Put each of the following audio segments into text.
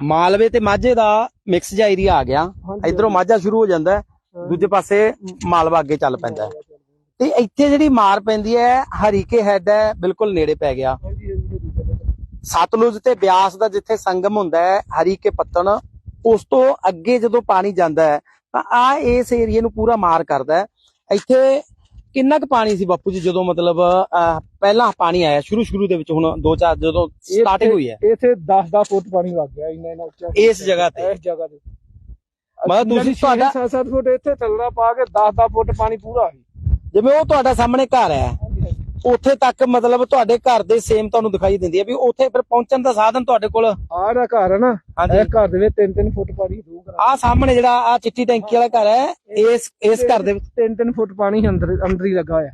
ਮਾਲਵੇ ਤੇ ਮਾਝੇ ਦਾ ਮਿਕਸ ਜਿਹਾ ਏਰੀਆ ਆ ਗਿਆ। ਇਧਰੋਂ ਮਾਝਾ ਸ਼ੁਰੂ ਹੋ ਜਾਂਦਾ ਹੈ, ਦੂਜੇ ਪਾਸੇ ਮਾਲਵਾ ਅੱਗੇ ਚੱਲ ਪੈਂਦਾ ਹੈ। ਤੇ ਇੱਥੇ ਜਿਹੜੀ ਮਾਰ ਪੈਂਦੀ ਹੈ ਹਰੀਕੇ ਹੈਡ ਹੈ ਬਿਲਕੁਲ ਨੇੜੇ ਪੈ ਗਿਆ। ਸਤਲੁਜ ਤੇ ਬਿਆਸ ਦਾ ਜਿੱਥੇ ਸੰਗਮ ਹੁੰਦਾ ਹੈ ਹਰੀਕੇ ਪੱਤਣ ਉਸ ਤੋਂ ਅੱਗੇ ਜਦੋਂ ਪਾਣੀ ਜਾਂਦਾ ਹੈ ਤਾਂ ਆ ਇਸ ਏਰੀਏ ਨੂੰ ਪੂਰਾ ਮਾਰ ਕਰਦਾ ਹੈ। ਇੱਥੇ ਕਿੰਨਾ ਕੁ ਪਾਣੀ ਸੀ ਬਾਪੂ ਜੀ ਜਦੋਂ ਮਤਲਬ ਅਹ, ਪਹਿਲਾਂ ਪਾਣੀ ਆਇਆ ਸ਼ੁਰੂ ਸ਼ੁਰੂ ਦੇ ਵਿੱਚ ਹੁਣ ਦੋ ਚਾਰ ਜਦੋਂ ਸਟਾਰਟਿੰਗ ਹੋਈ ਹੈ? ਇੱਥੇ 10 10 ਫੁੱਟ ਪਾਣੀ ਵਗ ਗਿਆ ਇੰਨਾ ਇੰਨਾ ਉੱਚਾ। ਇਸ ਜਗ੍ਹਾ ਤੇ? ਇਸ ਜਗ੍ਹਾ ਤੇ। ਮਤਲਬ ਤੁਸੀਂ ਤੁਹਾਡਾ- 7-7 ਫੁੱਟ ਇੱਥੇ ਥੱਲੜਾ ਪਾ ਕੇ 10 10 ਫੁੱਟ ਪਾਣੀ ਪੂਰਾ ਸੀ ਜਿਵੇਂ ਉਹ ਤੁਹਾਡਾ ਸਾਹਮਣੇ ਘਰ ਹੈ। ਉੱਥੇ ਤੱਕ ਮਤਲਬ ਤੁਹਾਡੇ ਘਰ ਦੇ ਸੇਮ ਤੁਹਾਨੂੰ ਦਿਖਾਈ ਦਿੰਦੀ ਹੈ ਵੀ ਉੱਥੇ ਫਿਰ ਪਹੁੰਚਣ ਦਾ ਸਾਧਨ ਤੁਹਾਡੇ ਕੋਲ? ਆਹ ਦਾ ਘਰ ਹੈ ਨਾ। ਇਹ ਘਰ ਦੇ ਵਿੱਚ 3-3 ਫੁੱਟ ਪਾਣੀ ਦੂ ਕਰਾ ਆ ਸਾਹਮਣੇ ਜਿਹੜਾ ਆ ਚਿੱਟੀ ਟੈਂਕੀ ਵਾਲਾ ਘਰ ਹੈ ਇਸ ਇਸ ਘਰ ਦੇ ਵਿੱਚ 3-3 ਫੁੱਟ ਪਾਣੀ ਅੰਦਰ ਅੰਦਰ ਹੀ ਲੱਗਾ ਹੋਇਆ।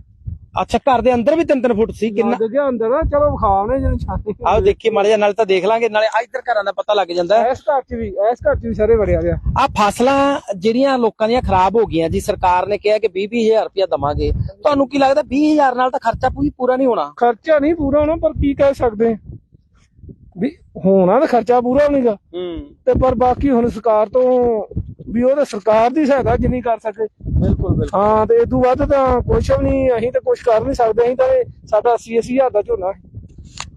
ਅੱਛਾ ਘਰ ਦੇ ਅੰਦਰ ਵੀ 3-3 ਫੁੱਟ ਸੀ ਕਿੰਨਾ? ਜਗ੍ਹਾ ਅੰਦਰ ਆ ਚਲੋ ਵਿਖਾਵਨੇ ਜਦੋਂ ਛਾਤੀ ਆਓ ਦੇਖੀਏ ਮਾੜੇ ਜਿਹਾ ਨਾਲ ਤਾਂ ਦੇਖ ਲਾਂਗੇ ਨਾਲੇ ਆ ਇੱਧਰ ਘਰਾਂ ਦਾ ਪਤਾ ਲੱਗ ਜਾਂਦਾ। ਹੈ ਇਸ ਘਰ ਚ ਵੀ ਇਸ ਘਰ ਚ ਵੀ ਸਾਰੇ ਵੜਿਆ ਗਿਆ ਆ ਫਸਲਾਂ ਜਿਹੜੀਆਂ ਲੋਕਾਂ ਦੀਆਂ ਖਰਾਬ ਹੋ ਗਈਆਂ ਜੀ ਸਰਕਾਰ ਨੇ ਕਿਹਾ ਕਿ 20-20000 ਰੁਪਇਆ ਦਵਾਂਗੇ। ਤੁਹਾਨੂੰ ਕੀ ਲੱਗਦਾ 20000 ਨਾਲ ਤਾਂ ਖਰਚਾ ਪੂਰੀ ਪੂਰਾ ਨਹੀਂ ਹੋਣਾ? ਖਰਚਾ ਨਹੀਂ ਪੂਰਾ ਹੋਣਾ ਪਰ ਕੀ ਕਹਿ ਸਕਦੇ? ਹਾਂ? ਵੀ ਹੋਣਾ ਤਾਂ ਖਰਚਾ ਪੂਰਾ ਹੋਣੀਗਾ। ਹੂੰ। ਤੇ ਪਰ ਬਾਕੀ ਹੁਣ ਸਰਕਾਰ ਤੋਂ ਵੀ ਉਹ ਤਾਂ ਸਰਕਾਰ ਦੀ ਸਹਾਇਤਾ ਜਿੰਨੀ ਕਰ ਸਕੇ। ਬਿਲਕੁਲ ਬਿਲਕੁਲ। ਹਾਂ ਤੇ ਇਦੋਂ ਵੱਧ ਤਾਂ ਕੁਛ ਵੀ ਨਹੀਂ ਅਸੀਂ ਤਾਂ ਕੁਛ ਕਰ ਨਹੀਂ ਸਕਦੇ ਅਸੀਂ ਤਾਂ ਸਾਡਾ 80 ਹਜ਼ਾਰ ਦਾ ਝੋਨਾ।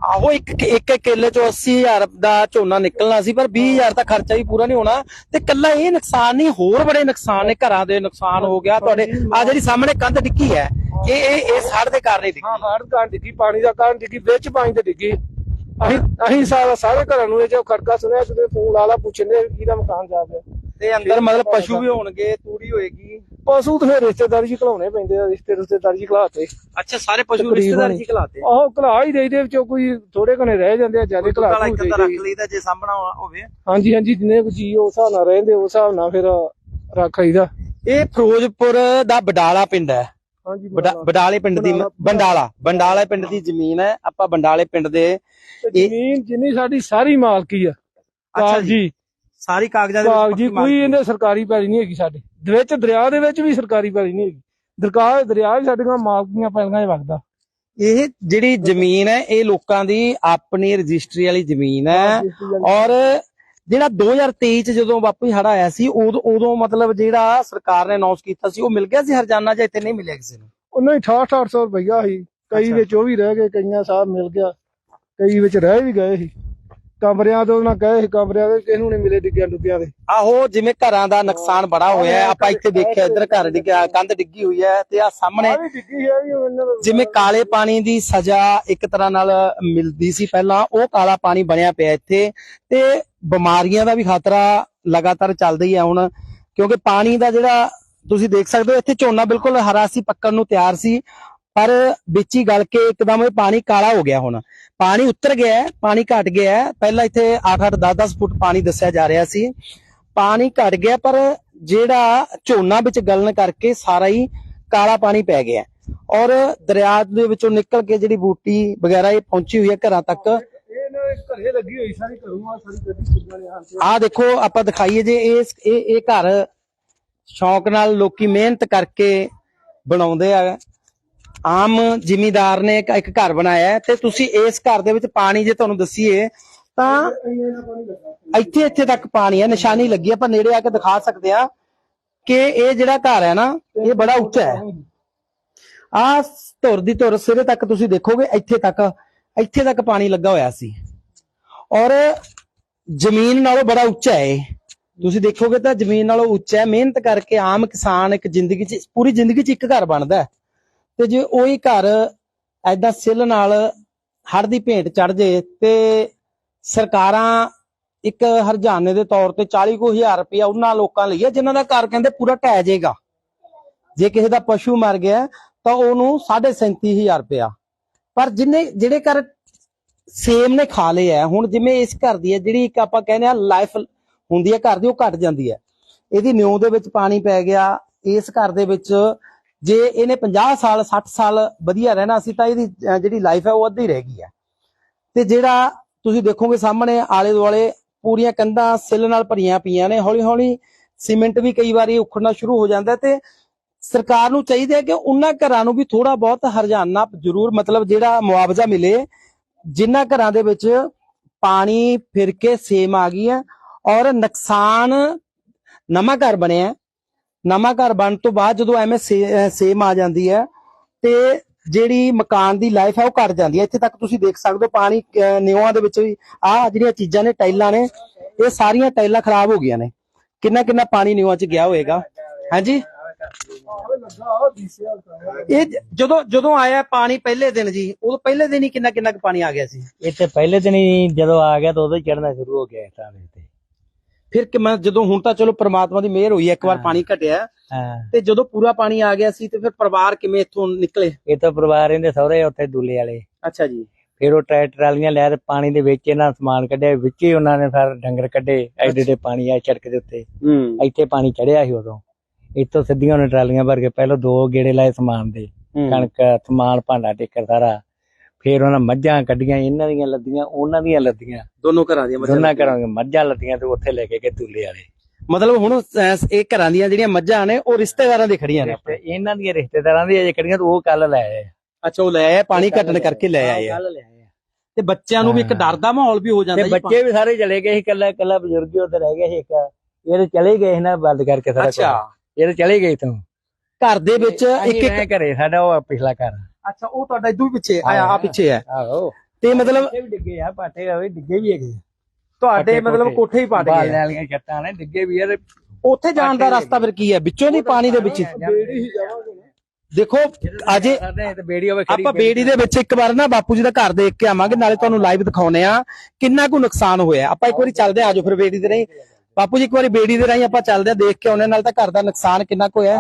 ਆਹੋ ਇੱਕ ਇੱਕ ਕਿੱਲੇ ਚੋਂ 80000 ਦਾ ਝੋਨਾ ਨਿਕਲਣਾ ਸੀ ਪਰ 20000 ਦਾ ਖਰਚਾ ਵੀ ਪੂਰਾ ਨਹੀਂ ਹੋਣਾ। ਤੇ ਕੱਲਾ ਇਹ ਨੁਕਸਾਨ ਨਹੀਂ ਹੋਰ ਬੜੇ ਨੁਕਸਾਨ ਨੇ ਘਰਾਂ ਦੇ ਨੁਕਸਾਨ ਹੋ ਗਿਆ ਤੁਹਾਡੇ ਆ ਜਿਹੜੀ ਸਾਹਮਣੇ ਕੰਧ ਡਿੱਗੀ ਹੈ ਇਹ ਇਹ ਇਹ ਸੜ ਦੇ ਕਾਰਨ ਹੀ ਡਿੱਗੀ। ਹਾਂ ਹੜ ਕਾਰਨ ਡਿੱਗੀ ਪਾਣੀ ਦਾ ਕਾਰਨ ਡਿੱਗੀ ਵਿੱਚ ਪਾਣੀ ਤੇ ਡਿੱਗੀ। ਅਸੀਂ ਅਸੀਂ ਸਾਰੇ ਘਰਾਂ ਨੂੰ ਇਹ ਜੋ ਖੜਕਾ ਸੁਣਿਆ ਕਿਤੇ ਫੋਨ ਲਾ ਲਾ ਪੁੱਛਣੇ ਕਿਹਦਾ ਮਕਾਨ ਜਾ ਗਿਆ ਤੇ ਅੰਦਰ ਮਤਲਬ ਪਸ਼ੂ ਵੀ ਹੋਣਗੇ ਤੂੜੀ ਹੋਏਗੀ। ਪਸ਼ੂ ਤੇ ਫਿਰ ਰਿਸ਼ਤੇਦਾਰੀ ਚ ਘਲਾਉਣੇ ਪੈਂਦੇ ਆ ਰਿਸ਼ਤੇ ਰਿਸ਼ਤੇਦਾਰੀ ਚ ਘਲਾਤੇ। ਅੱਛਾ ਸਾਰੇ ਪਸ਼ੂ ਰਿਸ਼ਤੇਦਾਰ ਜੀ ਖਲਾਤੇ ਆਹੋ ਘਲਾ ਹੀ ਦੇਈਦੇ ਵਿੱਚੋਂ ਕੋਈ ਥੋੜੇ ਘਣੇ ਰਹਿ ਜਾਂਦੇ ਆ ਇੱਕ ਤਾਂ ਰੱਖ। ਲਈਦਾ ਜੇ ਸਾਹਮਣਾ ਹੋਵੇ। ਹਾਂਜੀ ਹਾਂਜੀ ਜਿੰਨੇ ਕੁ ਜੀ ਉਸ ਹਿਸਾਬ ਨਾਲ ਰਹਿੰਦੇ ਉਸ ਹਿਸਾਬ ਨਾਲ ਫਿਰ ਰੱਖ ਆਈਦਾ। ਇਹ ਫਿਰੋਜ਼ਪੁਰ ਦਾ ਬਡਾਲਾ ਪਿੰਡ ਹੈ। ਹਾਂਜੀ ਬਡਾ- ਬਡਾਲੇ ਪਿੰਡ ਦੀ ਬੰਡਾਲਾ ਬੰਡਾਲਾ ਪਿੰਡ ਦੀ ਜ਼ਮੀਨ ਹੈ। ਆਪਾਂ ਬੰਡਾਲੇ ਪਿੰਡ ਦੇ ਜ਼ਮੀਨ ਜਿੰਨੀ ਸਾਡੀ ਸਾਰੀ ਮਾਲਕੀ ਆ। ਅੱਛਾ ਜੀ। ਸਾਰੀ ਕਾਗਜ਼ਾਂ ਦੇ ਵਿੱਚ ਕਾਗਜੀ ਪੱਕੀ ਕੋਈ। ਇਹਦੇ ਸਰਕਾਰੀ ਪੈਲੀ ਨਹੀਂ ਹੈਗੀ ਸਾਡੇ। ਦੇ ਵਿੱਚ ਦਰਿਆ ਦੇ ਵਿੱਚ ਵੀ ਸਰਕਾਰੀ ਪੈਲੀ ਨਹੀਂ ਹੈਗੀ। ਦਰਕਾਰ ਦਰਿਆ ਵੀ ਸਾਡੀਆਂ ਮਾਲਕੀਆਂ ਪੈਲੀਆਂ 'ਚ ਵਗਦਾ। ਇਹ ਜਿਹੜੀ ਜ਼ਮੀਨ ਹੈ ਇਹ ਲੋਕਾਂ ਦੀ ਆਪਣੀ ਰਜਿਸਟਰੀ ਵਾਲੀ ਜ਼ਮੀਨ ਹੈ। ਔਰ ਜਿਹੜਾ 2023 ਚ ਜਦੋਂ ਬਾਪੂ ਹੜਾ ਆਇਆ ਸੀ ਉਦੋਂ ਉਦੋਂ ਮਤਲਬ ਜਿਹੜਾ ਸਰਕਾਰ ਨੇ ਅਨਾਉਂਸ ਕੀਤਾ ਸੀ ਉਹ ਮਿਲ ਗਿਆ ਸੀ ਹਰਜਾਨਾ ਜਾਂ ਇੱਥੇ ਨਹੀਂ ਮਿਲਿਆ ਕਿਸੇ ਨੂੰ? ਉਹਨਾਂ ਹੀ 68 800 ਰੁਪਈਆ ਸੀ। ਕਈ ਅੱਛਾ। ਵਿੱਚ ਉਹ ਵੀ ਰਹਿ ਗਏ ਕਈਆਂ ਸਾਹਿਬ ਮਿਲ ਗਿਆ। ਕਈ ਵਿੱਚ ਰਹਿ ਵੀ ਗਏ ਸੀ। ਕਮਰਿਆਂ ਤੋਂ ਨਾ ਸੀ ਕਮਰਿਆਂ ਦੇ ਕਿਸੇ ਨੂੰ ਨਹੀਂ ਮਿਲੇ ਡਿੱਗਿਆਂ ਡੁੱਗਿਆਂ ਦੇ। ਆਹੋ ਜਿਵੇਂ ਘਰਾਂ ਦਾ ਨੁਕਸਾਨ ਬੜਾ ਹੋਇਆ ਹੈ। ਆਪਾਂ ਇੱਥੇ ਦੇਖਿਆ ਇੱਧਰ ਘਰ ਡਿੱਗਿਆ ਕੰਧ ਡਿੱਗੀ ਹੋਈ ਹੈ ਤੇ ਆ ਸਾਹਮਣੇ ਆ ਵੀ ਡਿੱਗੀ ਹੈ ਵੀ ਉਹਨਾਂ ਦਾ ਜਿਵੇਂ ਕਾਲੇ ਪਾਣੀ ਦੀ ਸਜ਼ਾ ਇੱਕ ਤਰ੍ਹਾਂ ਨਾਲ ਮਿਲਦੀ ਸੀ ਪਹਿਲਾਂ। ਉਹ ਕਾਲਾ ਪਾਣੀ ਬਣਿਆ ਪਿਆ ਇੱਥੇ ਤੇ ਬਿਮਾਰੀਆਂ ਦਾ ਵੀ ਖਤਰਾ ਲਗਾਤਾਰ ਚੱਲਦਾ ਹੀ ਹੈ ਹੁਣ। ਕਿਉਂਕਿ ਪਾਣੀ ਦਾ ਜਿਹੜਾ ਤੁਸੀਂ ਦੇਖ ਸਕਦੇ ਹੋ ਇੱਥੇ ਝੋਨਾ ਬਿਲਕੁਲ ਹਰਾ ਸੀ ਪੱਕਣ ਨੂੰ ਤਿਆਰ ਸੀ। ਪਰ ਵਿੱਚ ਹੀ ਗਲ ਕੇ ਇੱਕਦਮ ਇਹ ਪਾਣੀ ਕਾਲਾ ਹੋ ਗਿਆ ਹੁਣ। ਪਾਣੀ ਉੱਤਰ ਗਿਆ ਪਾਣੀ ਘਟ ਗਿਆ। ਪਹਿਲਾਂ ਇੱਥੇ 8-8 10-10 ਫੁੱਟ ਪਾਣੀ ਦੱਸਿਆ ਜਾ ਰਿਹਾ ਸੀ। ਪਾਣੀ ਘਟ ਗਿਆ ਪਰ ਜਿਹੜਾ ਝੋਨਾ ਵਿੱਚ ਗਲਣ ਕਰਕੇ ਸਾਰਾ ਹੀ ਕਾਲਾ ਪਾਣੀ ਪੈ ਗਿਆ। ਔਰ ਦਰਿਆ ਦੇ ਵਿੱਚੋਂ ਨਿਕਲ ਕੇ ਜਿਹੜੀ ਬੂਟੀ ਵਗੈਰਾ ਇਹ ਪਹੁੰਚੀ ਹੋਈ ਹੈ ਘਰਾਂ ਤੱਕ। ਘਰੇ ਲੱਗੀ ਹੋਈ ਸਾਰੀ ਘਰੋਂ ਆ ਸਾਰੀ ਦੇਖੋ ਆਪਾਂ ਦਿਖਾਈਏ ਜੇ ਇਹ ਇਹ ਘਰ ਸ਼ੌਂਕ ਨਾਲ ਲੋਕੀ ਮਿਹਨਤ ਕਰਕੇ ਬਣਾਉਂਦੇ ਆ। ਆਮ ਜ਼ਿਮੀਦਾਰ ਨੇ ਇੱਕ ਇੱਕ ਘਰ ਬਣਾਇਆ ਹੈ ਤੇ ਤੁਸੀਂ ਇਸ ਘਰ ਦੇ ਵਿੱਚ ਪਾਣੀ ਜੇ ਤੁਹਾਨੂੰ ਦੱਸੀਏ, ਤਾਂ ਇੱਥੇ ਇੱਥੇ ਤੱਕ ਪਾਣੀ ਹੈ, ਨਿਸ਼ਾਨੀ ਲੱਗੀ ਆਪਾਂ ਨੇੜੇ ਆ ਕੇ ਦਿਖਾ ਸਕਦੇ ਆ ਕਿ ਇਹ ਜਿਹੜਾ ਘਰ ਹੈ ਨਾ, ਇਹ ਬੜਾ ਉੱਚਾ ਹੈ ਆ ਧੁਰ ਦੀ ਧੁਰ ਸਿਰੇ ਤੱਕ ਤੁਸੀਂ ਦੇਖੋਗੇ, ਇੱਥੇ ਤੱਕ ਇੱਥੇ ਤੱਕ ਪਾਣੀ ਲੱਗਾ ਹੋਇਆ ਸੀ ਔਰ ਜ਼ਮੀਨ ਨਾਲੋਂ ਬੜਾ ਉੱਚਾ ਹੈ ਇਹ। ਤੁਸੀਂ ਦੇਖੋਗੇ ਤਾਂ ਜ਼ਮੀਨ ਨਾਲੋਂ ਉੱਚਾ ਹੈ ਮਿਹਨਤ ਕਰਕੇ ਆਮ ਕਿਸਾਨ ਇੱਕ ਜ਼ਿੰਦਗੀ 'ਚ ਪੂਰੀ ਜ਼ਿੰਦਗੀ 'ਚ ਇੱਕ ਘਰ ਬਣਦਾ ਹੈ। ਤੇ ਜੇ ਉਹੀ ਘਰ ਐਦਾਂ ਸਿੱਲ ਨਾਲ ਹੜ ਦੀ ਭੇਂਟ ਚੜ ਜੇ ਤੇ ਸਰਕਾਰਾਂ ਇੱਕ ਹਰਜਾਨੇ ਦੇ ਤੌਰ ਤੇ 40 ਕੁ ਹਜ਼ਾਰ ਰੁਪਇਆ ਉਹਨਾਂ ਲੋਕਾਂ ਲਈ ਹੈ, ਜਿਨ੍ਹਾਂ ਦਾ ਘਰ ਕਹਿੰਦੇ ਪੂਰਾ ਢਹਿ ਜਾਏਗਾ ਜੇ ਕਿਸੇ ਦਾ ਪਸ਼ੂ ਮਰ ਗਿਆ, ਤਾਂ ਉਹਨੂੰ 37500 ਰੁਪਇਆ। ਪਰ ਜਿਨੇ, ਜਿਹੜੇ ਘਰ ਸੇਮ ਨੇ ਖਾ ਲਏ ਆ ਹੁਣ ਜਿਵੇਂ ਇਸ ਘਰ ਦੀ ਹੈ, ਜਿਹੜੀ ਇੱਕ ਆਪਾਂ ਕਹਿੰਦੇ ਆ ਲਾਈਫ ਹੁੰਦੀ ਹੈ, ਘਰ ਦੀ ਉਹ ਘਟ ਜਾਂਦੀ ਹੈ। ਇਹਦੀ ਨਿਉ ਦੇ ਵਿੱਚ ਪਾਣੀ ਪੈ ਗਿਆ, ਇਸ ਘਰ ਦੇ ਵਿੱਚ ਜੇ ਇਹਨੇ 50 ਸਾਲ 60 ਸਾਲ ਵਧੀਆ ਰਹਿਣਾ ਸੀ, ਤਾਂ ਇਹਦੀ ਜਿਹੜੀ ਲਾਈਫ ਹੈ ਉਹ ਅੱਧੀ ਰਹਿ ਗਈ ਹੈ। ਤੇ ਜਿਹੜਾ ਤੁਸੀਂ ਦੇਖੋਗੇ ਸਾਹਮਣੇ, ਆਲੇ ਦੁਆਲੇ ਪੂਰੀਆਂ ਕੰਧਾਂ ਸਿੱਲ ਨਾਲ ਭਰੀਆਂ ਪਈਆਂ ਨੇ ਹੌਲੀ ਹੌਲੀ ਸੀਮੈਂਟ ਵੀ ਕਈ ਵਾਰੀ ਉਖੜਨਾ ਸ਼ੁਰੂ ਹੋ ਜਾਂਦਾ ਤੇ ਸਰਕਾਰ ਨੂੰ ਚਾਹੀਦਾ ਹੈ ਕਿ ਉਹਨਾਂ ਘਰਾਂ ਨੂੰ ਵੀ ਥੋੜਾ ਬਹੁਤ ਹਰਜਾਨਾ ਜ਼ਰੂਰ, ਮਤਲਬ ਜਿਹੜਾ ਮੁਆਵਜ਼ਾ ਮਿਲੇ, ਜਿਨ੍ਹਾਂ ਘਰਾਂ ਦੇ ਵਿੱਚ ਪਾਣੀ ਫਿਰ ਕੇ ਸੇਮ ਆ ਗਈ ਹੈ ਔਰ ਨੁਕਸਾਨ ਨਵਾਂ ਘਰ ਬਣਿਆ ਨਵਾਂ ਘਰ ਬਣਨ ਤੋਂ ਬਾਅਦ ਜਦੋਂ ਐਵੇਂ ਸੇਮ ਆ ਜਾਂਦੀ ਹੈ ਤੇ ਜਿਹੜੀ ਮਕਾਨ ਦੀ ਲਾਈਫ ਹੈ ਉਹ ਘਟ ਜਾਂਦੀ ਹੈ। ਇੱਥੇ ਤੱਕ ਤੁਸੀਂ ਦੇਖ ਸਕਦੇ ਹੋ ਪਾਣੀ ਅਹ, ਦੇ ਵਿੱਚ ਵੀ ਆਹ ਜਿਹੜੀਆਂ ਚੀਜ਼ਾਂ ਨੇ ਟਾਈਲਾਂ ਨੇ ਇਹ ਸਾਰੀਆਂ ਟਾਈਲਾਂ ਖਰਾਬ ਹੋ ਗਈਆਂ ਨੇ। ਕਿੰਨਾ ਕਿੰਨਾ ਪਾਣੀ ਨਿਓਆਂ 'ਚ ਗਿਆ ਹੋਏਗਾ। ਹਾਂਜੀ? ਇਹ ਜ- ਜਦੋਂ ਜਦੋਂ ਆਇਆ ਪਾਣੀ ਪਹਿਲੇ ਦਿਨ ਜੀ ਉਦੋਂ ਪਹਿਲੇ ਦਿਨ ਹੀ ਕਿੰਨਾ ਕਿੰਨਾ ਕੁ ਪਾਣੀ ਆ ਗਿਆ ਸੀ? ਇੱਥੇ ਪਹਿਲੇ ਦਿਨ ਹੀ ਜਦੋਂ ਆ ਗਿਆ ਤਾਂ ਉਦੋਂ ਹੀ ਚੜਨਾ ਸ਼ੁਰੂ ਹੋ ਗਿਆ ਤਾਂ ਤੇ। ਫਿਰ ਕਿ ਮੈਂ ਜਦੋਂ ਹੁਣ ਤਾਂ ਚਲੋ ਪ੍ਰਮਾਤਮਾ ਦੀ ਮਿਹਰ ਹੋਈ ਹੈ ਇੱਕ ਵਾਰ ਪਾਣੀ ਘਟਿਆ ਤੇ ਜਦੋਂ ਪੂਰਾ ਪਾਣੀ ਆ ਗਿਆ ਸੀ ਤੇ ਫਿਰ ਪਰਿਵਾਰ ਕਿਵੇਂ ਇੱਥੋਂ ਨਿਕਲੇ? ਇਹ ਤਾਂ ਪਰਿਵਾਰ ਇਹਦੇ ਸਹੁਰੇ ਉੱਥੇ ਦੁੱਲੇ ਵਾਲੇ। ਅੱਛਾ ਜੀ। ਫਿਰ ਉਹ ਟਰੈਕਟਰ ਵਾਲੀਆਂ ਲੈ ਤੇ ਪਾਣੀ ਦੇ ਵਿੱਚ ਇਹਨਾਂ ਸਮਾਨ ਕੱਢਿਆ ਵਿੱਚ ਹੀ ਉਹਨਾਂ ਨੇ ਫਿਰ ਡੰਗਰ ਕੱਢੇ ਐਡੇ ਐਡੇ ਪਾਣੀ ਆ ਸੜਕ ਦੇ ਉੱਤੇ। ਹੂੰ। ਇੱਥੇ ਪਾਣੀ ਚੜਿਆ ਸੀ ਉਦੋਂ। ਇੱਥੋਂ ਸਿੱਧੀਆਂ ਉਹਨੇ ਟਰਾਲੀਆਂ ਭਰ ਕੇ ਪਹਿਲਾਂ ਦੋ ਗੇੜੇ ਲਾਏ ਸਮਾਨ ਦੇ। ਕਣਕ ਸਮਾਨ ਭਾਂਡਾ ਟੇਕਰ ਸਾਰਾ। ਫਿਰ ਉਹਨਾਂ ਮੱਝਾਂ ਕੱਢੀਆਂ ਇਹਨਾਂ ਦੀਆਂ ਲੱਦੀਆਂ ਉਹਨਾਂ ਦੀਆਂ ਲੱਦੀਆਂ। ਦੋਨੋਂ ਘਰਾਂ ਦੀਆਂ ਮੱਝਾਂ ਦੋਨਾਂ ਘਰਾਂ ਦੀਆਂ ਮੱਝਾਂ ਲੱਦੀਆਂ ਤੇ ਉੱਥੇ ਲੈ ਕੇ ਗਏ ਦੁੱਲੇ ਵਾਲੇ। ਮਤਲਬ ਹੁਣ ਇਹ ਘਰਾਂ ਦੀਆਂ ਜਿਹੜੀਆਂ ਮੱਝਾਂ ਨੇ ਉਹ ਰਿਸ਼ਤੇਦਾਰਾਂ ਦੇ ਖੜੀਆਂ ਨੇ ਤੇ ਇਹਨਾਂ ਦੀਆਂ ਰਿਸ਼ਤੇਦਾਰਾਂ ਦੀਆਂ ਅਜੇ ਕਿਹੜੀਆਂ ਤੇ ਉਹ ਕੱਲ ਲੈ ਆਏ ਅੱਛਾ ਉਹ ਲੈ ਆਏ ਪਾਣੀ ਘਟਣ ਕਰਕੇ ਲੈ ਆਏ ਆ ਕੱਲ ਲੈ ਆਏ ਆ। ਤੇ ਬੱਚਿਆਂ ਨੂੰ ਵੀ ਇੱਕ ਡਰ ਦਾ ਮਾਹੌਲ ਵੀ ਹੋ ਜਾਂਦਾ ਤੇ ਜੀ ਬੱਚੇ ਵੀ ਸਾਰੇ ਚਲੇ ਗਏ ਸੀ ਕੱਲਾ ਕੱਲਾ ਬਜ਼ੁਰਗ ਹੀ ਉੱਥੇ ਰਹਿ ਗਿਆ ਸੀ ਇੱਕ ਇਹ ਤੇ ਚਲੇ ਗਏ ਸੀ ਨਾ ਬੰਦ ਕਰਕੇ ਸਾਰਾ ਅੱਛਾ। ਇਹ ਤੇ ਚਲੇ ਗਏ ਤੋਂ ਘਰ ਦੇ ਵਿੱਚ ਇੱਕ ਇੱਕ ਘਰੇ ਸਾਡਾ ਉਹ ਪਿਛਲਾ ਘਰ। ਅੱਛਾ ਉਹ ਤੁਹਾਡਾ ਇਦੋਂ ਵੀ ਪਿੱਛੇ ਆਇਆ ਆ ਪਿੱਛੇ ਹੈ। ਆਹੋ। ਤੇ ਮਤਲਬ ਇਹ ਵੀ ਡਿੱਗੇ ਆ ਪਾਟੇ ਹੋਏ ਡਿੱਗੇ ਵੀ ਹੈਗੇ ਤੁਹਾਡੇ ਮਤਲਬ। ਕੋਠੇ ਹੀ ਪਾਟ ਬਾਲ ਗਏ ਵਾਲੀਆਂ ਛੱਤਾਂ ਨੇ ਡਿੱਗੇ ਵੀ ਆ ਤੇ ਉੱਥੇ ਜਾਣ ਦਾ ਰਸਤਾ ਫਿਰ ਕੀ ਹੈ? ਵਿੱਚੋਂ ਦੀ ਪਾਣੀ ਦੇ ਵਿੱਚ ਦੇਖੋ ਅਜੇ ਆਪਾਂ ਬੇੜੀ ਦੇ ਵਿੱਚ ਇੱਕ ਵਾਰ ਨਾ ਬਾਪੂ ਜੀ ਦਾ ਘਰ ਦੇਖ ਕੇ ਆਵਾਂਗੇ ਨਾਲੇ ਤੁਹਾਨੂੰ ਲਾਈਵ ਦਿਖਾਉਨੇ ਆ। ਕਿੰਨਾ ਕੁ ਨੁਕਸਾਨ ਹੋਇਆ। ਆਪਾਂ ਇੱਕ ਵਾਰੀ ਚੱਲਦੇ ਆ ਆਜੋ ਫਿਰ ਬੇੜੀ ਦੇ ਰਹੀ ਬਾਪੂ ਜੀ ਇੱਕ ਵਾਰੀ ਬੇੜੀ ਦੇ ਰਾਹੀਂ ਆਪਾਂ ਚੱਲਦੇ ਆ ਦੇਖ ਕੇ ਆਉਨੇ ਨਾਲ ਤਾਂ ਘਰ ਦਾ ਨੁਕਸਾਨ ਕਿੰਨਾ ਕੁ ਹੋਇਆ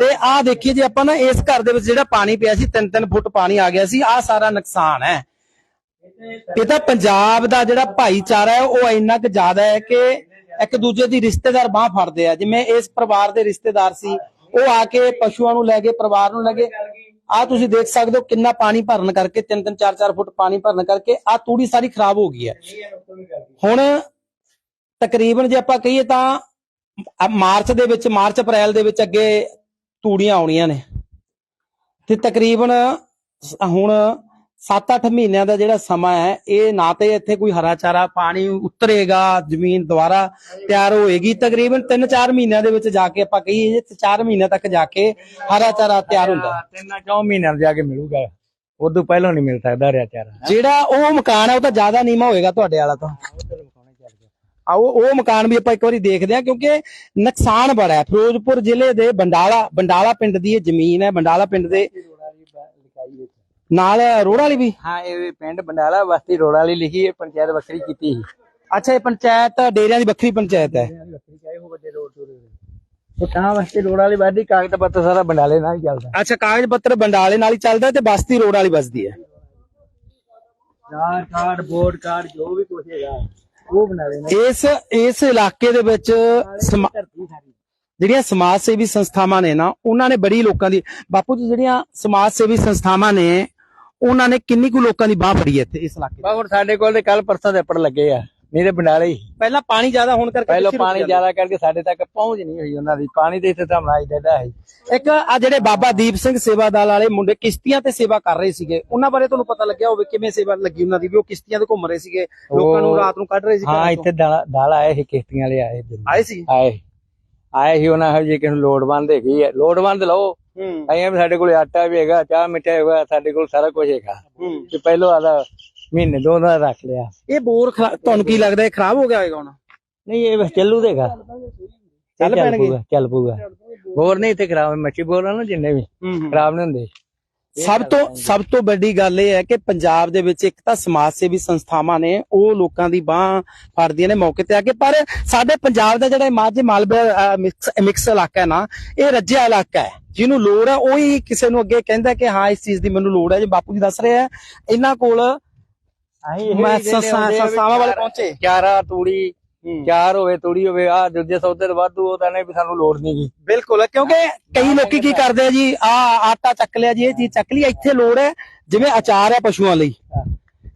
ਤੇ ਆਹ ਦੇਖੀਏ ਜੇ ਆਪਾਂ ਨਾ ਇਸ ਘਰ ਦੇ ਵਿੱਚ ਜਿਹੜਾ ਪਾਣੀ ਪਿਆ ਸੀ 3-3 ਫੁੱਟ ਪਾਣੀ ਆ ਗਿਆ ਸੀ ਆਹ ਸਾਰਾ ਨੁਕਸਾਨ ਹੈ। ਇਹ ਤਾਂ ਪੰਜਾਬ ਦਾ ਜਿਹੜਾ ਭਾਈਚਾਰਾ ਹੈ ਉਹ ਇੰਨਾ ਕੁ ਜ਼ਿਆਦਾ ਹੈ ਕਿ ਇੱਕ ਦੂਜੇ ਦੀ ਰਿਸ਼ਤੇਦਾਰ ਬਾਹ ਫੜਦੇ ਆ। ਜਿਵੇਂ ਇਸ ਪਰਿਵਾਰ ਦੇ ਰਿਸ਼ਤੇਦਾਰ ਸੀ ਉਹ ਆ ਕੇ ਪਸ਼ੂਆਂ ਨੂੰ ਲੈ ਗਏ ਪਰਿਵਾਰ ਨੂੰ ਲੈ ਗਏ। ਆ ਤੁਸੀਂ ਦੇਖ ਸਕਦੇ ਹੋ ਕਿੰਨਾ ਪਾਣੀ ਭਰਨ ਕਰਕੇ 3-3 4-4 ਫੁੱਟ ਪਾਣੀ ਭਰਨ ਕਰਕੇ ਆ ਤੂੜੀ ਸਾਰੀ ਖਰਾਬ ਹੋ ਗਈ ਹੈ। ਹੁਣ ਤਕਰੀਬਨ ਜੇ ਆਪਾਂ ਕਹੀਏ ਤਾਂ ਮਾਰਚ ਦੇ ਵਿੱਚ ਮਾਰਚ ਅਪ੍ਰੈਲ ਦੇ ਵਿੱਚ ਅੱਗੇ ਤੂੜੀਆਂ ਆਉਣੀਆਂ ਨੇ। ਤੇ ਤਕਰੀਬਨ ਹੁਣ 7-8 ਮਹੀਨਿਆਂ ਦਾ ਜਿਹੜਾ ਸਮਾਂ ਹੈ ਇਹ ਨਾ ਤੇ ਇੱਥੇ ਕੋਈ ਹਰਾ ਚਾਰਾ ਪਾਣੀ ਉਤਰੇਗਾ ਜ਼ਮੀਨ ਦੁਬਾਰਾ ਤਿਆਰ ਹੋਏਗੀ। ਤਕਰੀਬਨ 3-4 ਮਹੀਨਿਆਂ ਦੇ ਵਿੱਚ ਜਾ ਕੇ ਆਪਾਂ ਕਹੀਏ ਜੇ 4 ਮਹੀਨਿਆਂ ਤੱਕ ਜਾ ਕੇ ਹਰਾ ਚਾਰਾ ਤਿਆਰ ਹੁੰਦਾ। ਹੈ। ਤਿੰਨਾਂ ਚੌਂ ਮਹੀਨਿਆਂ ਨੂੰ ਜਾ ਕੇ ਮਿਲੂਗਾ। ਉਦੋਂ ਪਹਿਲਾਂ ਨਹੀਂ ਮਿਲ ਸਕਦਾ ਰਿਆ ਚਾਰਾ। ਜਿਹੜਾ ਉਹ ਮਕਾਨ ਹੈ ਉਹ ਤਾਂ ਜ਼ਿਆਦਾ ਨੀਵਾਂ ਹੋਏਗਾ ਤੁਹਾਡੇ ਵਾਲਾ ਤਾਂ। ਆਓ ਉਹ ਮਕਾਨ ਵੀ ਆਪਾਂ ਇੱਕ ਵਾਰੀ ਦੇਖਦੇ ਹਾਂ ਕਿਉਂਕਿ ਨੁਕਸਾਨ ਬੜਾ ਹੈ। ਫਿਰੋਜ਼ਪੁਰ ਜ਼ਿਲ੍ਹੇ ਦੇ ਬੰਡਾਲਾ ਬੰਡਾਲਾ ਪਿੰਡ ਦੀ ਇਹ ਜ਼ਮੀਨ ਹੈ ਬੰਡਾਲਾ ਪਿੰਡ ਦੇ ਨਾਲ ਰੋੜਾ ਵਾਲੀ ਵੀ? ਹਾਂ ਇਹ ਪਿੰਡ ਬੰਡਾਲਾ ਬਸਤੀ ਰੋੜਾ ਵਾਲੀ ਲਿਖੀ ਹੈ ਪੰਚਾਇਤ ਵੱਖਰੀ ਕੀਤੀ ਸੀ। ਅੱਛਾ ਇਹ ਪੰਚਾਇਤ ਡੇਰਿਆਂ ਦੀ ਵੱਖਰੀ ਪੰਚਾਇਤ ਹੈ। ਤਾਂ ਵਾਸਤੇ ਰੋੜਾ ਵਾਲੀ ਵਾਦੀ ਕਾਗਜ਼ ਪੱਤਰ ਸਾਰਾ ਬੰਡਾਲੇ ਨਾਲ ਹੀ ਚੱਲਦਾ। ਅੱਛਾ ਕਾਗਜ਼ ਪੱਤਰ ਬੰਡਾਲੇ ਨਾਲ ਹੀ ਚੱਲਦਾ ਤੇ ਬਸਤੀ ਰੋਡ ਵਾਲੀ ਬਸਦੀ ਹੈ। ਆਧਾਰ ਕਾਰਡ ਵੋਟ ਕਾਰਡ ਜੋ ਵੀ ਕੁਝ ਹੈਗਾ। ਉਹ ਇਸ ਇਸ ਇਲਾਕੇ ਦੇ ਵਿੱਚ ਸਮਾ- ਧਰਤੀ ਸਾਰੀ। ਜਿਹੜੀਆਂ ਸਮਾਜ ਸੇਵੀ ਸੰਸਥਾਵਾਂ ਨੇ ਨਾ ਉਹਨਾਂ ਨੇ ਬੜੀ ਲੋਕਾਂ ਦੀ ਬਾਪੂ ਜੀ ਜਿਹੜੀਆਂ ਸਮਾਜ ਸੇਵੀ ਸੰਸਥਾਵਾਂ ਨੇ ਉਹਨਾਂ ਨੇ ਕਿੰਨੀ ਕੁ ਲੋਕਾਂ ਦੀ ਬਾਹ ਫੜੀ ਹੈ ਇੱਥੇ ਇਸ ਇਲਾਕੇ 'ਚ? ਬਾ ਹੁਣ ਸਾਡੇ ਕੋਲ ਤੇ ਕੱਲ ਪਰਸੋਂ ਦੇ ਉੱਪਰ ਲੱਗੇ ਆ। ਨਹੀਂ ਤੇ ਬੰਡਾਲੇ ਹੀ ਪਹਿਲਾਂ ਪਾਣੀ ਜ਼ਿਆਦਾ ਹੋਣ ਕਰਕੇ ਪਹਿਲਾਂ ਰੁਕ ਪਾਣੀ ਜਾਂਦੇ। ਜ਼ਿਆਦਾ ਕਰਕੇ ਸਾਡੇ ਤੱਕ ਪਹੁੰਚ ਨਹੀਂ ਹੋਈ ਉਹਨਾਂ ਦੀ। ਪਾਣੀ ਦੇ ਇੱਥੇ ਤਾਂ ਮਨਾਈ ਦੇਦਾ ਹੈ। ਇੱਕ ਆ ਜਿਹੜੇ ਬਾਬਾ ਦੀਪ ਸਿੰਘ ਸੇਵਾ ਦਲ ਵਾਲੇ ਮੁੰਡੇ ਕਿਸ਼ਤੀਆਂ ਤੇ ਸੇਵਾ ਕਰ ਰਹੇ ਸੀਗੇ ਉਹਨਾਂ ਬਾਰੇ ਤੁਹਾਨੂੰ ਪਤਾ ਲੱਗਿਆ ਹੋਵੇ ਕਿਵੇਂ ਸੇਵਾ ਲੱਗੀ ਉਹਨਾਂ ਦੀ ਵੀ ਉਹ ਕਿਸ਼ਤੀਆਂ ਤੇ ਘੁੰਮ ਰਹੇ ਸੀਗੇ ਲੋਕਾਂ ਨੂੰ ਉਹ- ਰਾਤ ਨੂੰ ਕੱਢ ਰਹੇ ਸੀ ਹਾਂ ਘਰਾਂ ਚੋਂ। ਇੱਥੇ ਦਾਲ ਦਾਲ ਆਏ ਸੀ ਕਿਸ਼ਤੀਆਂ ਵਾਲੇ ਆਏ ਇੱਧਰ। ਆਏ ਸੀ? ਆਏ ਆਏ ਹੀ ਉਹਨਾਂ ਹਜੇ ਕਿਸੇ ਨੂੰ ਲੋੜਵੰਦ ਹੈਗੀ ਹੈ ਲੋੜਵੰਦ ਲਓ। ਹੂੰ। ਆਇਆ ਵੀ ਸਾਡੇ ਕੋਲ ਆਟਾ ਵੀ ਹੈਗਾ ਚਾਹ ਮਿੱਠਾ ਹੈਗਾ ਸਾਡੇ ਕੋਲ ਸਾਰਾ ਕੁਝ ਹੈਗਾ। ਹੂੰ। ਤੇ ਪਹਿਲੋਂ ਆਦਾ ਮਹੀਨੇ ਦੋ ਦਾ ਰੱਖ ਲਿਆ। ਇਹ ਬੋਰ ਖਰਾ- ਤੁਹਾਨੂੰ ਕੀ ਲੱਗਦਾ ਇਹ ਖਰਾਬ ਹੋ ਗਿਆ ਹੋਵੇਗਾ ਹੁਣ? ਨਹੀਂ ਇਹ ਬਸ ਚੱਲੂ ਦੇਗਾ। ਚੱਲ ਪੈਣਗੇ? ਪਊਗਾ, ਚੱਲ ਪੂਗਾ ਹੋਰ ਨਹੀਂ ਤੇ ਖਰਾਬ ਮੱਛੀ ਬੋਲਾਂ ਨਾ ਜਿੰਨੇ ਵੀ ਖਰਾਬ ਨਹੀਂ ਹੁੰਦੇ। ਸਭ ਤੋਂ ਸਭ ਤੋਂ ਵੱਡੀ ਗੱਲ ਇਹ ਹੈ ਕਿ ਪੰਜਾਬ ਦੇ ਵਿੱਚ ਇੱਕ ਤਾਂ ਸਮਾਜ ਸੇਵੀ ਸੰਸਥਾਵਾਂ ਨੇ ਉਹ ਲੋਕਾਂ ਦੀ ਬਾਹ ਫੜਦੀਆਂ ਨੇ ਮੌਕੇ ਤੇ ਆ ਕੇ। ਪਰ ਸਾਡੇ ਪੰਜਾਬ ਦਾ ਜਿਹੜਾ ਮਾਝੇ ਮਾਲਵੇ ਅਹ, ਮਿਕਸ ਮਿਕਸ ਇਲਾਕਾ ਹੈ ਨਾ ਇਹ ਰੱਜਿਆ ਇਲਾਕਾ ਹੈ। ਜਿਹਨੂੰ ਲੋੜ ਹੈ ਉਹੀ ਕਿਸੇ ਨੂੰ ਅੱਗੇ ਕਹਿੰਦਾ ਕਿ ਹਾਂ ਇਸ ਚੀਜ਼ ਦੀ ਮੈਨੂੰ ਲੋੜ ਹੈ। ਜੇ ਬਾਪੂ ਜੀ ਦੱਸ ਰਹੇ ਆ ਇਹਨਾਂ ਕੋਲ ਮੈਂ ਸੰਸਥਾ- ਸੰਸਥਾਵਾਂ ਵੱਲ ਪਹੁੰਚੇ। ਚਾਰਾ ਤੂੜੀ ਚਾਰ ਹੋਵੇ ਤੂੜੀ ਹੋਵੇ ਆ ਦੂਜੇ ਸੌਦੇ ਤੋਂ ਵਾਧੂ ਉਹ ਤਾਂ ਨਹੀਂ ਵੀ ਸਾਨੂੰ ਲੋੜ ਨਹੀਂ ਗੀ ਬਿਲਕੁਲ ਕਿਉਂਕਿ ਕਈ ਲੋਕੀ ਕੀ ਕਰਦੇ ਆ ਜੀ ਆ ਆਟਾ ਚੱਕ ਲਿਆ ਜੀ ਇਹ ਚੀਜ਼ ਚੱਕ ਲਈ ਇੱਥੇ ਲੋੜ ਹੈ ਜਿਵੇਂ ਅਚਾਰ ਹੈ ਪਸ਼ੂਆਂ ਲਈ।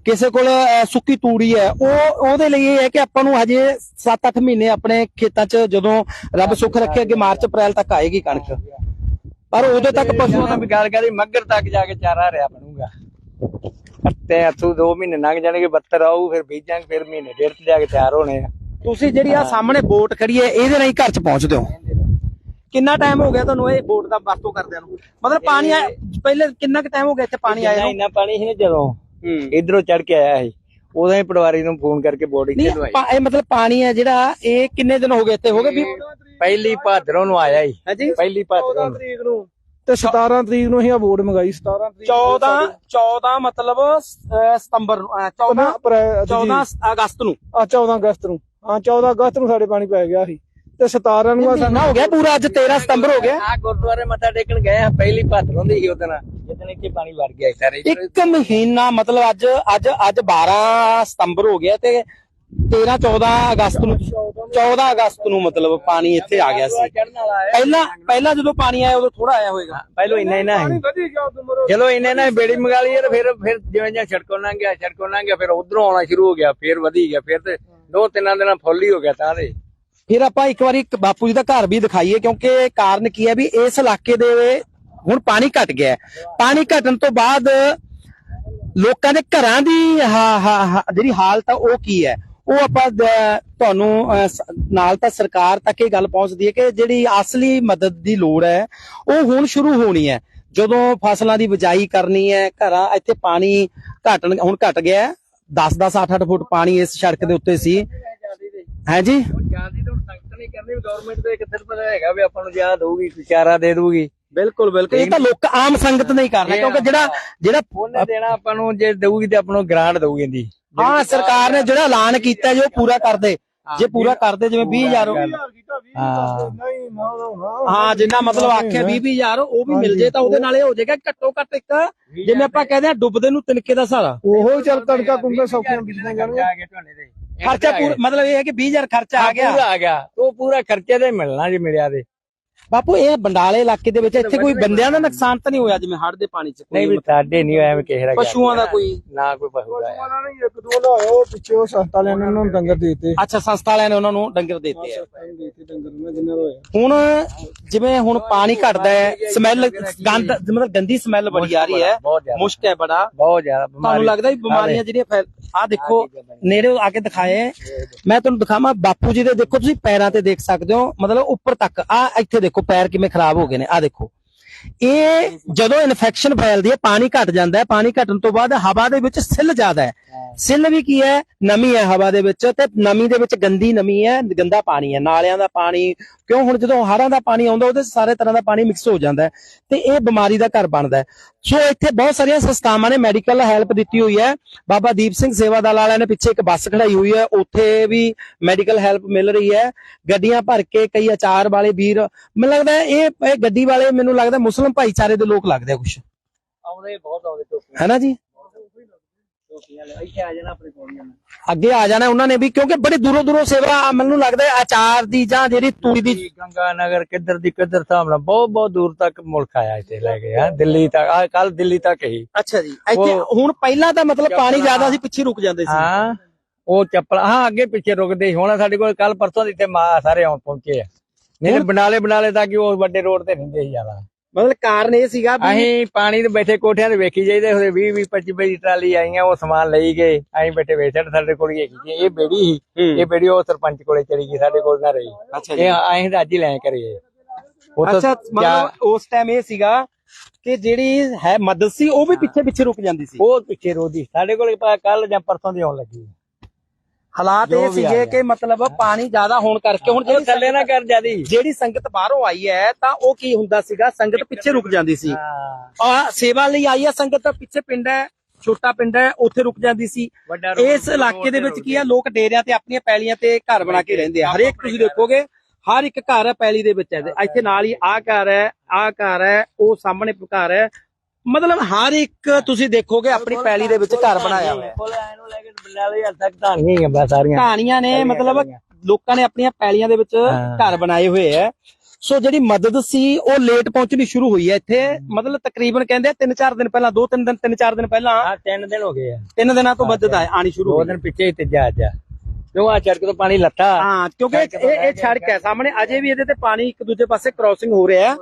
ਕਿਸੇ ਕੋਲ ਸੁੱਕੀ ਤੂੜੀ ਹੈ ਉਹ ਉਹਦੇ ਲਈ ਇਹ ਹੈ ਕਿ ਆਪਾਂ ਨੂੰ ਹਜੇ 7-8 ਮਹੀਨੇ ਆਪਣੇ ਖੇਤਾਂ 'ਚ ਜਦੋਂ ਰੱਬ ਸੁੱਖ ਰੱਖੇ ਅੱਗੇ ਮਾਰਚ ਅਪ੍ਰੈਲ ਤੱਕ ਆਏਗੀ ਕਣਕ। ਪਰ ਉਦੋਂ ਤੱਕ ਪਸ਼ੂਆਂ ਦਾ ਵੀ ਗੱਲ ਕਰੀ ਮੱਗਰ ਤੱਕ ਜਾ ਕੇ ਚਾਰਾ ਰਿਆ ਬਣੂਗਾ। ਤੇ ਅਥੂ 2 ਮਹੀਨੇ ਲੰਘ ਜਾਣਗੇ 72 ਆਊ ਫਿਰ ਬੀਜਾਂਗੇ ਫਿਰ ਮਹੀਨੇ ਡੇਢ ਤੇ ਜਾ ਕੇ ਤਿਆਰ ਹੋਣੇ ਆ। ਤੁਸੀਂ ਜਿਹੜੀ ਆ ਸਾਹਮਣੇ ਬੋਟ ਖੜੀ ਹੈ ਇਹਦੇ ਨਾਲ ਹੀ ਘਰ ਚ ਪਹੁੰਚਦੇ ਹੋ ਕਿੰਨਾ ਟਾਈਮ ਹੋ ਗਿਆ ਤੁਹਾਨੂੰ ਇਹ ਬੋਟ ਦਾ ਵਰਤੋਂ ਕਰਦਿਆਂ ਨੂੰ? ਮਤਲਬ ਪਾਣੀ ਆ ਪਹਿਲੇ ਕਿੰਨਾ ਕੁ ਟਾਈਮ ਹੋ ਗਿਆ ਇੱਥੇ ਪਾਣੀ ਆਇਆ ਇੰਨਾ ਨੂੰ? ਇੰਨਾ ਪਾਣੀ ਸੀ ਨਾ ਜਦੋਂ ਹੂੰ। ਇਧਰੋਂ ਚੜ ਕੇ ਆਇਆ ਸੀ। ਉਦੋਂ ਹੀ ਪਟਵਾਰੀ ਨੂੰ ਫੋਨ ਕਰਕੇ ਬੋਡੀ ਨਹੀਂ ਤੇ ਲਵਾਈ ਇਹ ਮਤਲਬ ਪਾਣੀ ਹੈ ਜਿਹੜਾ ਇਹ ਕਿੰਨੇ ਦਿਨ ਹੋ ਗਏ ਇੱਥੇ? ਹੋ ਗਏ ਵੀ ਪਹਿਲੀ ਭਾਦਰੋਂ ਨੂੰ ਆਇਆ ਸੀ। ਹਾਂਜੀ। ਪਹਿਲੀ ਭਾਦਰੋਂ 14 ਨੂੰ। ਤਰੀਕ ਨੂੰ। ਤੇ 17 ਤਰੀਕ ਨੂੰ ਅਸੀਂ ਆ ਵੋਟ ਮੰਗਾਈ 17 ਤਰੀਕ 14 14 ਮਤਲਬ ਅਹ, ਸਤੰਬਰ ਨੂੰ ਅਹ, 14 14 ਅਗਸਤ ਨੂੰ। ਆ 14 ਅਗਸਤ ਨੂੰ। ਹਾਂ 14 ਅਗਸਤ ਨੂੰ ਸਾਡੇ ਪਾਣੀ ਪੈ ਗਿਆ ਸੀ। ਤੇ 17 ਨੂੰ ਆ ਸਾਨੂੰ ਮਹੀਨਾ ਹੋ ਗਿਆ ਪੂਰਾ ਅੱਜ 13 ਸਤੰਬਰ ਹੋ ਗਿਆ। ਆ ਗੁਰਦੁਆਰੇ ਮੱਥਾ ਟੇਕਣ ਗਏ ਆ ਪਹਿਲੀ ਭਾਦਰੋਂ ਦੀ ਸੀ ਉਦੋਂ ਜਿੱਦਣ ਇੱਥੇ ਪਾਣੀ ਵੜ ਗਿਆ ਸੀ। ਸਾਰੇ ਇੱਕ ਮਹੀਨਾ ਮਤਲਬ ਅੱਜ ਅੱਜ ਅੱਜ 12 ਸਤੰਬਰ ਹੋ ਗਿਆ ਤੇ 13 14 ਅਗਸਤ ਨੂੰ 14 ਅਗਸਤ ਨੂੰ ਮਤਲਬ ਪਾਣੀ ਇੱਥੇ ਆ ਗਿਆ ਸੀ। ਹੈ ਪਹਿਲਾਂ ਪਹਿਲਾਂ ਜਦੋਂ ਪਾਣੀ ਆਇਆ ਉਦੋਂ ਥੋੜਾ ਆਇਆ ਹੋਵੇਗਾ ਪਹਿਲੋਂ ਇੰਨਾ ਇੰਨਾ ਮਰੋ। ਚਲੋ ਇੰਨੇ ਇੰਨਾ ਹੀ ਬੇੜੀ ਮੰਗਾ ਲਈ ਤੇ ਫਿਰ ਫਿਰ ਜਿਵੇਂ ਜਿਵੇਂ ਛੜਕੋਂ ਲੰਘ ਗਿਆ ਛੜਕੋਂ ਲੰਘ ਗਿਆ ਫਿਰ ਉਧਰੋਂ ਆਉਣਾ ਸ਼ੁਰੂ ਹੋ ਗਿਆ ਫਿਰ ਵਧੀ ਗਿਆ ਫਿਰ ਤੇ ਦੋ ਤਿੰਨਾਂ ਦਿਨਾਂ ਫੁੱਲ ਹੀ ਹੋ ਗਿਆ ਤਾਂ ਦੇ। ਫਿਰ ਆਪਾਂ ਇੱਕ ਵਾਰੀ ਬਾਪੂ ਜੀ ਦਾ ਘਰ ਵੀ ਦਿਖਾਈਏ ਕਿਉਂਕਿ ਕਾਰਨ ਕੀ ਹੈ ਵੀ ਇਸ ਇਲਾਕੇ ਦੇ ਹੁਣ ਪਾਣੀ ਘਟ ਗਿਆ ਹੈ। ਪਾਣੀ ਘਟਣ ਤੋਂ ਬਾਅਦ ਲੋਕਾਂ ਦੇ ਘਰਾਂ ਦੀ ਹਾ- ਹਾ- ਹਾ- ਜਿਹੜੀ ਹਾਲਤ ਆ ਉਹ ਕੀ ਹੈ? ਉਹ ਆਪਾਂ ਤੁਹਾਨੂੰ ਨਾਲ ਤਾਂ ਸਰਕਾਰ ਤੱਕ ਇਹ ਗੱਲ ਪਹੁੰਚਦੀ ਹੈ ਕਿ ਜਿਹੜੀ ਅਸਲੀ ਮਦਦ ਦੀ ਲੋੜ ਹੈ ਉਹ ਹੁਣ ਸ਼ੁਰੂ ਹੋਣੀ ਹੈ। ਜਦੋਂ ਫਸਲਾਂ ਦੀ ਬਿਜਾਈ ਕਰਨੀ ਹੈ ਘਰਾਂ ਇੱਥੇ ਪਾਣੀ ਘਟਣ ਹੁਣ ਘਟ ਗਿਆ 10 10 8 8 ਫੁੱਟ ਪਾਣੀ ਇਸ ਸੜਕ ਦੇ ਉੱਤੇ ਸੀ। ਹੈ ਜੀ? ਜਾਂਦੀ ਤਾਂ ਸੰਗਤ ਨਹੀਂ ਕਰਨੀ ਗਵਰਨਮੈਂਟ ਦੇ ਇੱਕ ਸਿਰ ਪਤਾ ਹੈਗਾ ਵੀ ਆਪਾਂ ਨੂੰ ਯਾਦ ਦਊਗੀ ਵਿਚਾਰਾ ਦੇ ਦਊਗੀ ਬਿਲਕੁਲ ਬਿਲਕੁਲ। ਇਹ ਤਾਂ ਲੋਕ ਆਮ ਸੰਗਤ ਨਹੀਂ ਕਰਨਾ ਕਿਉਂਕਿ ਜਿਹੜਾ ਜਿਹੜਾ ਉਹਨੇ ਦੇਣਾ ਆਪਾਂ ਨੂੰ ਜੇ ਦਊਗੀ ਤੇ ਆਪਾਂ ਨੂੰ ਗ੍ਰਾਂਟ ਦਊਗੀ ਇਹਦੀ। ਹਾਂ ਸਰਕਾਰ ਨੇ ਜਿਹੜਾ ਐਲਾਨ ਕੀਤਾ ਜੋ ਪੂਰਾ ਕਰਦੇ। ਜੇ ਪੂਰਾ ਕਰਦੇ ਜਿਵੇਂ 20000 ਕੀਤਾ 20 ਹਾਂ। ਜਿੰਨਾ ਮਤਲਬ ਆਖਿਆ 20000 ਉਹ ਵੀ ਮਿਲ ਜੇ ਤਾਂ ਉਹਦੇ ਨਾਲ ਇਹ ਹੋ ਜਾਏਗਾ ਘੱਟੋ ਘੱਟ ਇੱਕ ਜਿਵੇਂ ਆਪਾਂ ਕਹਿੰਦੇ ਆ ਡੁੱਬਦੇ ਨੂੰ ਤਿਨਕੇ ਦਾ ਸਹਾਰਾ ਉਹੋ ਚੱਲ ਕਣਕਾਂ ਕੁੰਗਾ ਸੌਖੀਆਂ ਬੀਜੀਆਂ ਜਾਣਗੀਆਂ ਆ ਗਿਆ ਝੋਨੇ ਦੇ ਖਰਚਾ ਪੂਰਾ ਮਤਲਬ ਇਹ ਹੈ ਕਿ 20000 ਖਰਚਾ ਆ ਗਿਆ। ਪੂਰਾ ਆ ਗਿਆ। ਉਹ ਪੂਰਾ ਖਰਚੇ ਤੇ ਮਿਲਣਾ ਜੇ ਮਿਲਿਆ ਤੇ। ਬਾਪੂ ਇਹ ਬੰਡਾਲੇ ਇਲਾਕੇ ਦੇ ਵਿੱਚ ਇੱਥੇ ਕੋਈ ਬੰਦਿਆਂ ਦਾ ਨੁਕਸਾਨ ਤਾਂ ਨਹੀਂ ਹੋਇਆ ਜਿਵੇਂ ਹੜ੍ਹ ਦੇ ਪਾਣੀ 'ਚ? ਨਹੀਂ ਵੀ ਸਾਡੇ ਨਹੀਂ ਹੋਇਆ ਐਵੇਂ ਕਿਸੇ ਦਾ ਪਸ਼ੂਆਂ ਦਾ ਕੋਈ? ਨਾ ਕੋਈ ਪਸ਼ੂ ਦਾ ਆਇਆ। ਉਹਨਾਂ ਨੇ ਇੱਕ ਦੋ ਲਾਇਆ ਉਹ ਪਿੱਛੇ ਉਹ ਸੰਸਥਾ ਵਾਲਿਆਂ ਨੇ ਉਹਨਾਂ ਨੂੰ ਡੰਗਰ ਦਿੱਤੇ। ਅੱਛਾ ਸੰਸਥਾ ਵਾਲਿਆਂ ਨੇ ਉਹਨਾਂ ਨੂੰ ਡੰਗਰ ਦਿੱਤੇ ਆ। ਸੰਸਥਾ ਨੇ ਦੇ ਦਿੱਤੇ ਡੰਗਰ ਉਹਨਾਂ ਜਿੰਨਾ ਦਾ ਹੋਇਆ ਹੁਣ ਜਿਵੇਂ ਹੁਣ ਪਾਣੀ ਘਟਦਾ ਹੈ ਸਮੈਲ ਗੰਦ ਮਤਲਬ ਗੰਦੀ ਸਮੈਲ ਬੜੀ ਆ ਰਹੀ ਹੈ। ਮੁਸ਼ਕ ਹੈ ਬੜਾ। ਬਹੁਤ ਜ਼ਿਆਦਾ ਤੁਹਾਨੂੰ ਲੱਗਦਾ ਵੀ ਬਿਮਾਰੀਆਂ ਜਿਹੜੀਆਂ ਫੈਲ ਆ ਦੇਖੋ ਨੇੜੇ ਆ ਕੇ ਦਿਖਾਏ। ਮੈਂ ਤੁਹਾਨੂੰ ਦਿਖਾਵਾਂ ਬਾਪੂ ਜੀ ਦੇ ਦੇਖੋ ਤੁਸੀਂ ਪੈਰਾਂ ਤੇ ਦੇਖ ਸਕਦੇ ਹੋ ਮਤਲਬ ਉੱਪਰ ਤੱਕ। ਆ ਇੱਥੇ ਦੇਖੋ ਪੈਰ ਕਿਵੇਂ ਖਰਾਬ ਹੋ ਗਏ ਨੇ ਆ ਦੇਖੋ। ਇਹ ਜਦੋਂ ਇਨਫੈਕਸ਼ਨ ਫੈਲਦੀ ਹੈ ਪਾਣੀ ਘਟ ਜਾਂਦਾ ਹੈ ਪਾਣੀ ਘਟਣ ਤੋਂ ਬਾਅਦ ਹਵਾ ਦੇ ਵਿੱਚ ਸਿੱਲ ਜ਼ਿਆਦਾ ਹੈ। ਸਿੱਲ ਵੀ ਕੀ ਹੈ? ਨਮੀ ਹੈ ਹਵਾ ਦੇ ਵਿੱਚ ਤੇ ਨਮੀ ਦੇ ਵਿੱਚ ਗੰਦੀ ਨਮੀ ਹੈ ਗੰਦਾ ਪਾਣੀ ਹੈ। ਨਾਲਿਆਂ ਦਾ ਪਾਣੀ ਕਿਉਂ ਹੁਣ ਜਦੋਂ ਹੜ੍ਹਾਂ ਦਾ ਪਾਣੀ ਆਉਂਦਾ ਉਹਦੇ ਸਾਰੇ ਤਰ੍ਹਾਂ ਦਾ ਪਾਣੀ ਮਿਕਸ ਹੋ ਜਾਂਦਾ ਹੈ ਤੇ ਇਹ ਬਿਮਾਰੀ ਦਾ ਘਰ ਬਣਦਾ ਹੈ। ਸੋ ਇੱਥੇ ਬਹੁਤ ਸਾਰੀਆਂ ਸੰਸਥਾਵਾਂ ਨੇ ਮੈਡੀਕਲ ਹੈਲਪ ਦਿੱਤੀ ਹੋਈ ਹੈ। ਬਾਬਾ ਦੀਪ ਸਿੰਘ ਸੇਵਾ ਦਲ ਵਾਲਿਆਂ ਨੇ ਪਿੱਛੇ ਇੱਕ ਬੱਸ ਖੜਾਈ ਹੋਈ ਹੈ। ਉੱਥੇ ਵੀ ਮੈਡੀਕਲ ਹੈਲਪ ਮਿਲ ਰਹੀ ਹੈ। ਗੱਡੀਆਂ ਭਰ ਕੇ ਕਈ ਅਚਾਰ ਵਾਲੇ ਵੀਰ ਮੈਨੂੰ ਲੱਗਦਾ ਹੈ ਇਹ ਇਹ ਗੱਡੀ ਵਾਲੇ ਮੈਨੂੰ ਲੱਗਦਾ ਮੁਸਲਮ ਭਾਈਚਾਰੇ ਦੇ ਲੋਕ ਲੱਗਦੇ ਆ ਕੁਝ ਆਉਂਦੇ ਬਹੁਤ ਆਉਂਦੇ ਟੋਪੀਆਂ ਹੈਨਾ ਜੀ ਟੋਪੀਆਂ ਲੈ ਇੱਥੇ ਆ ਜਾਣਾ ਆਪਣੇ ਕੋਲ ਅੱਗੇ ਆ ਜਾਣਾ ਉਹਨਾਂ ਨੇ ਵੀ ਕਿਉਂਕਿ ਬੜੀ ਦੂਰੋਂ ਦੂਰੋਂ ਸੇਵਾ ਮੈਨੂੰ ਲੱਗਦਾ ਹੈ ਅਚਾਰ ਦੀ ਜਾਂ ਜਿਹੜੀ ਤੂੜੀ ਦੀ ਗੰਗਾ ਨਗਰ ਕਿੱਧਰ ਦੀ ਕਿੱਧਰ ਨਾਲ ਬਹੁਤ ਬਹੁਤ ਦੂਰ ਤੱਕ ਮੁਲਕ ਆਇਆ ਇੱਥੇ ਲੈ ਕੇ ਆ ਦਿੱਲੀ ਤੱਕ ਆ ਕੱਲ ਦਿੱਲੀ ਤੱਕ ਹੀ। ਅੱਛਾ ਜੀ ਇੱਥੇ ਹੁਣ ਪਹਿਲਾਂ ਤਾਂ ਮਤਲਬ ਪਾਣੀ ਜ਼ਿਆਦਾ ਸੀ ਪਿੱਛੇ ਰੁਕ ਜਾਂਦੇ ਸੀ। ਹਾਂ ਉਹ ਚੱਪਲ ਹਾਂ ਅੱਗੇ ਪਿੱਛੇ ਰੁਕਦੇ ਸੀ ਹੁਣ ਸਾਡੇ ਕੋਲ ਕੱਲ ਪਰਸੋਂ ਦੀ ਤੇ ਮਾ ਸਾਰੇ ਆਉਂ ਪਹੁੰਚੇ ਆ। ਨਹੀਂ ਤੇ ਬਨਾਲੇ ਬਨਾਲੇ ਤੱਕ ਉਹ ਵੱਡੇ ਰੋਡ ਤੇ ਰਹਿੰਦੇ ਸੀ ਜ਼ਿਆਦਾ। ਮਤਲਬ ਕਾਰਨ ਇਹ ਸੀਗਾ ਵੀ ਅਸੀਂ ਪਾਣੀ ਦੇ ਬੈਠੇ ਕੋਠਿਆਂ ਤੇ ਵੇਖੀ ਜਾਈਦੇ ਹੋਏ 20 20 25 25 ਟਰਾਲੀ ਆਈਆਂ ਉਹ ਸਮਾਨ ਲਈ ਗਏ। ਅਸੀਂ ਬੈਠੇ ਵੇਚਣ ਸਾਡੇ ਕੋਲ ਹੀ ਹੈਗੀ ਸੀ। ਇਹ ਬੇੜੀ ਸੀ। ਇਹ ਬੇੜੀ ਉਹ ਸਰਪੰਚ ਕੋਲੇ ਚਲੀ ਗਈ ਸਾਡੇ ਕੋਲ ਨਾ ਰਹੀ। ਅੱਛਾ ਇਹ ਅਸੀਂ ਤਾਂ ਅੱਜ ਹੀ ਲੈ ਕਰੀਏ ਅੱਛਾ ਮਤਲਬ ਉਸ ਟਾਈਮ ਇਹ ਸੀਗਾ ਕਿ ਜਿਹੜੀ ਹੈ ਮਦਦ ਸੀ ਉਹ ਵੀ ਪਿੱਛੇ ਪਿੱਛੇ ਰੁਕ ਜਾਂਦੀ ਸੀ? ਉਹ ਪਿੱਛੇ ਰੋਦੀ ਸਾਡੇ ਕੋਲ ਕੱਲ ਜਾਂ ਪਰਸੋਂ ਦੀ ਆਉਣ ਲੱਗੀ। ਹਾਲਾਤ ਇਹ ਆ ਸੀਗੇ। ਕਿ ਮਤਲਬ ਪਾਣੀ ਜ਼ਿਆਦਾ ਹੋਣ ਕਰਕੇ ਹੁਣ ਜਿਹੜੀ ਥੱਲੇ ਨਾ ਕਰ ਜਿਆਦੀ। ਜਿਹੜੀ ਸੰਗਤ ਬਾਹਰੋਂ ਆਈ ਹੈ ਤਾਂ ਉਹ ਕੀ ਹੁੰਦਾ ਸੀਗਾ? ਸੰਗਤ ਪਿੱਛੇ ਰੁਕ ਜਾਂਦੀ ਸੀ। ਆ ਸੇਵਾ ਲਈ ਆਈ ਹੈ ਸੰਗਤ ਤਾਂ ਪਿੱਛੇ ਪਿੰਡ ਹੈ ਛੋਟਾ ਪਿੰਡ ਹੈ ਉੱਥੇ ਰੁਕ ਜਾਂਦੀ ਸੀ। ਇਸ ਇਲਾਕੇ ਦੇ ਵਿੱਚ ਕੀ ਆ ਲੋਕ ਡੇਰਿਆਂ ਤੇ ਆਪਣੀਆਂ ਪੈਲੀਆਂ ਤੇ ਘਰ ਬਣਾ ਕੇ ਰਹਿੰਦੇ ਆ। ਹਰੇਕ ਤੁਸੀਂ ਦੇਖੋਗੇ ਹਰ ਇੱਕ ਘਰ ਹੈ ਪੈਲੀ ਦੇ ਵਿੱਚ ਹੈ। ਇੱਥੇ ਨਾਲ ਹੀ ਆਹ ਘਰ ਹੈ ਆਹ ਘਰ ਹੈ ਉਹ ਸਾਹਮਣੇ ਘਰ ਹੈ ਮਤਲਬ ਹਰ ਇੱਕ ਤੁਸੀਂ ਦੇਖੋਗੇ ਆਪਣੀ ਪੈਲੀ ਦੇ ਵਿੱਚ ਘਰ ਬਣਾਇਆ ਹੋਇਆ। ਹੈ ਕੋਲ ਨੂੰ ਲੈ ਕੇ ਬਨਾਲੇ ਹੱਦ ਤੱਕ ਧਾਨੀਆਂ ਹੀ ਆ ਬਸ ਸਾਰੀਆਂ। ਕਹਾਣੀਆਂ ਨੇ ਮਤਲਬ ਲੋਕਾਂ ਨੇ ਆਪਣੀਆਂ ਪੈਲੀਆਂ ਦੇ ਵਿੱਚ ਹਾਂ। ਘਰ ਬਣਾਏ ਹੋਏ ਆ। ਸੋ ਜਿਹੜੀ ਮਦਦ ਸੀ ਉਹ ਲੇਟ ਪਹੁੰਚਣੀ ਸ਼ੁਰੂ ਹੋਈ ਹੈ ਇੱਥੇ। ਮਤਲਬ ਤਕਰੀਬਨ ਕਹਿੰਦੇ 3-4 ਦਿਨ ਪਹਿਲਾਂ 2-3 ਦਿਨ 3-4 ਦਿਨ ਪਹਿਲਾਂ ਆ ਤਿੰਨ ਦਿਨ ਹੋ ਗਏ ਆ। ਤਿੰਨ ਦਿਨਾਂ ਤੋਂ ਮਦਦ ਆ- ਆਣੀ ਸ਼ੁਰੂ ਦੋ ਹੋਈ। ਦਿਨ ਪਿੱਛੇ ਹੀ ਤੀਜਾ ਅੱਜ ਆ। ਕਿਉਂ ਆ ਚੜਕ ਤੋਂ ਪਾਣੀ ਲੱਥਾ ਹਾਂ ਕਿਉਂਕਿ ਇਹ ਇਹ ਸੜਕ ਹੈ ਸਾਹਮਣੇ ਅਜੇ ਵੀ ਇਹਦੇ ਤੇ ਪਾਣੀ ਇੱਕ ਦੂਜੇ ਪਾਸੇ ਕ੍ਰਾਸਿੰਗ ਹੋ ਰਿਹਾ। ਹੈ